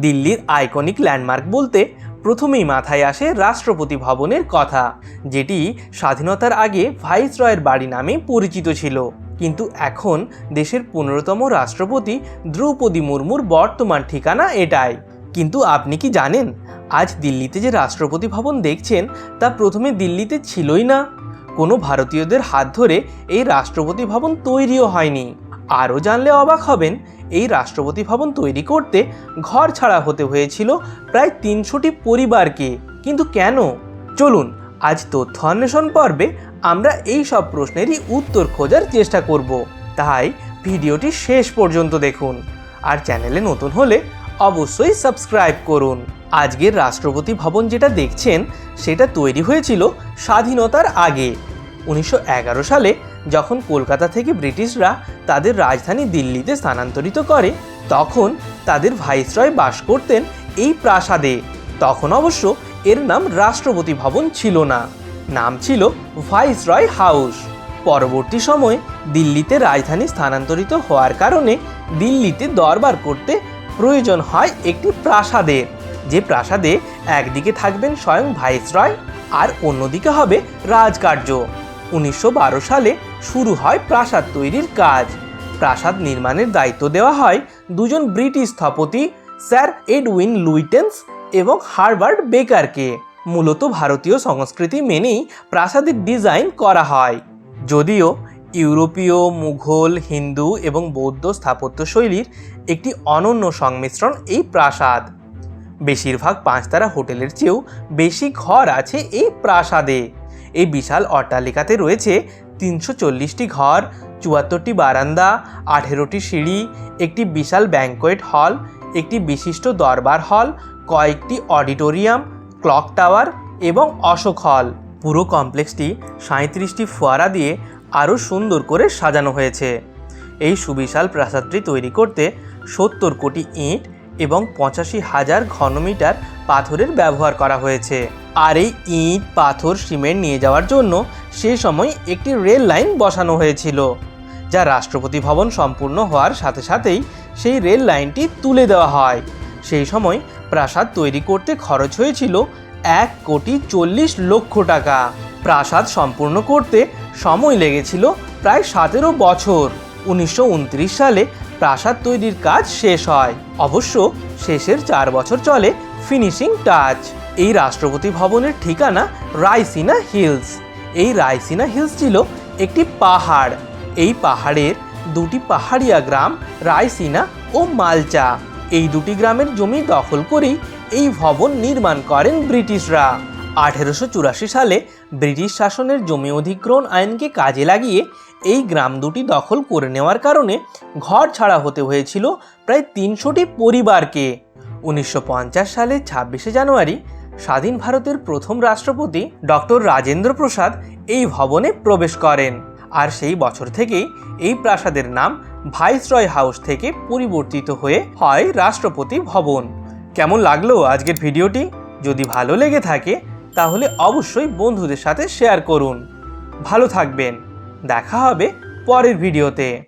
দিল্লির iconic landmark বলতে প্রথমেই মাথায় আসে রাষ্ট্রপতি ভবনের কথা, যেটি স্বাধীনতার আগে ভাইসরয়ের বাড়ি নামে পরিচিত ছিল। কিন্তু এখন দেশের পনেরোতম রাষ্ট্রপতি দ্রৌপদী মুর্মুর বর্তমান ঠিকানা এটাই। কিন্তু আপনি কি জানেন, আজ দিল্লিতে যে রাষ্ট্রপতি ভবন দেখছেন, তা প্রথমে দিল্লিতে ছিলই না। কোনো ভারতীয়দের হাত ধরে এই রাষ্ট্রপতি ভবন তৈরিও হয়নি। আরও জানলে অবাক হবেন, এই রাষ্ট্রপতি ভবন তৈরি করতে ঘর ছাড়া হতে হয়েছিল প্রায় তিনশোটি পরিবারকে। কিন্তু কেন? চলুন, আজ তথ্য অন্বেষণ পর্বে আমরা এই সব প্রশ্নেরই উত্তর খোঁজার চেষ্টা করব। তাই ভিডিওটি শেষ পর্যন্ত দেখুন। আর চ্যানেলে নতুন হলে অবশ্যই সাবস্ক্রাইব করুন। আজকের রাষ্ট্রপতি ভবন যেটা দেখছেন, সেটা তৈরি হয়েছিল স্বাধীনতার আগে। উনিশশো এগারো সালে যখন কলকাতা থেকে ব্রিটিশরা তাদের রাজধানী দিল্লিতে স্থানান্তরিত করে, তখন তাদের ভাইসরয় বাস করতেন এই প্রাসাদে। তখন অবশ্য এর নাম রাষ্ট্রপতি ভবন ছিল না। নাম ছিল ভাইসরয় হাউস। পরবর্তী সময়ে দিল্লিতে রাজধানী স্থানান্তরিত হওয়ার কারণে দিল্লিতে দরবার করতে প্রয়োজন হয় একটি প্রাসাদের যে প্রাসাদে একদিকে থাকবেন স্বয়ং ভাইসরয় আর অন্যদিকে হবে রাজকার্য। উনিশশো বারো সালে শুরু হয় প্রাসাদ তৈরির কাজ। প্রাসাদ নির্মাণের দায়িত্ব দেওয়া হয় দুজন ব্রিটিশ স্থপতি স্যার এডউইন লুইটেন্স এবং হার্বার্ট বেকারকে। মূলত ভারতীয় সংস্কৃতি মেনেই প্রাসাদের ডিজাইন করা হয়। যদিও ইউরোপীয়, মুঘল, হিন্দু এবং বৌদ্ধ স্থাপত্যশৈলীর একটি অনন্য সংমিশ্রণ এই প্রাসাদ। বেশিরভাগ পাঁচতারা হোটেলের চেয়েও বেশি ঘর আছে এই প্রাসাদে। এই বিশাল অট্টালিকাতে রয়েছে তিনশো চল্লিশটি ঘর, চুয়াত্তরটি বারান্দা, আঠেরোটি সিঁড়ি, একটি বিশাল ব্যাঙ্কোয়েট হল, একটি বিশিষ্ট দরবার হল, কয়েকটি অডিটোরিয়াম, ক্লক টাওয়ার এবং অশোক হল। পুরো কমপ্লেক্সটি সাঁত্রিশটি ফোয়ারা দিয়ে আরও সুন্দর করে সাজানো হয়েছে। এই সুবিশাল প্রাসাদটি তৈরি করতে সত্তর কোটি ইট এবং পঁচাশি হাজার ঘনমিটার পাথরের ব্যবহার করা হয়েছে। আর এই ইট, পাথর, সিমেন্ট নিয়ে যাওয়ার জন্য সে সময় একটি রেল লাইন বসানো হয়েছিল, যা রাষ্ট্রপতি ভবন সম্পূর্ণ হওয়ার সাথে সাথেই সেই রেল লাইনটি তুলে দেওয়া হয়। সেই সময় প্রাসাদ তৈরি করতে খরচ হয়েছিল এক কোটি চল্লিশ লক্ষ টাকা। প্রাসাদ সম্পূর্ণ করতে সময় লেগেছিল প্রায় সতেরো বছর। উনিশশো উনত্রিশ সালে প্রাসাদ তৈরির কাজ শেষ হয়। অবশ্য শেষের চার বছর চলে ফিনিশিং টাচ। এই রাষ্ট্রপতি ভবনের ঠিকানা রাইসিনা হিলস। এই রাইসিনা হিলস ছিল একটি পাহাড়। এই পাহাড়ের দুটি পাহাড়িয়া গ্রাম রাইসিনা ও মালচা। এই দুটি গ্রামের জমি দখল করেই এই ভবন নির্মাণ করেন ব্রিটিশরা। আঠেরোশো চুরাশি সালে ব্রিটিশ শাসনের জমি অধিগ্রহণ আইনকে কাজে লাগিয়ে এই গ্রাম দুটি দখল করে নেওয়ার কারণে ঘর ছাড়া হতে হয়েছিল প্রায় তিনশোটি পরিবারকে। উনিশশো সালে ছাব্বিশে জানুয়ারি স্বাধীন ভারতের প্রথম রাষ্ট্রপতি ডক্টর রাজেন্দ্র প্রসাদ এই ভবনে প্রবেশ করেন। আর সেই বছর থেকেই এই প্রাসাদের নাম ভাইসরয় হাউস থেকে পরিবর্তিত হয়ে হয় রাষ্ট্রপতি ভবন। কেমন লাগল আজকের ভিডিওটি? যদি ভালো লেগে থাকে তাহলে অবশ্যই বন্ধুদের সাথে শেয়ার করুন। ভালো থাকবেন। দেখা হবে পরের ভিডিওতে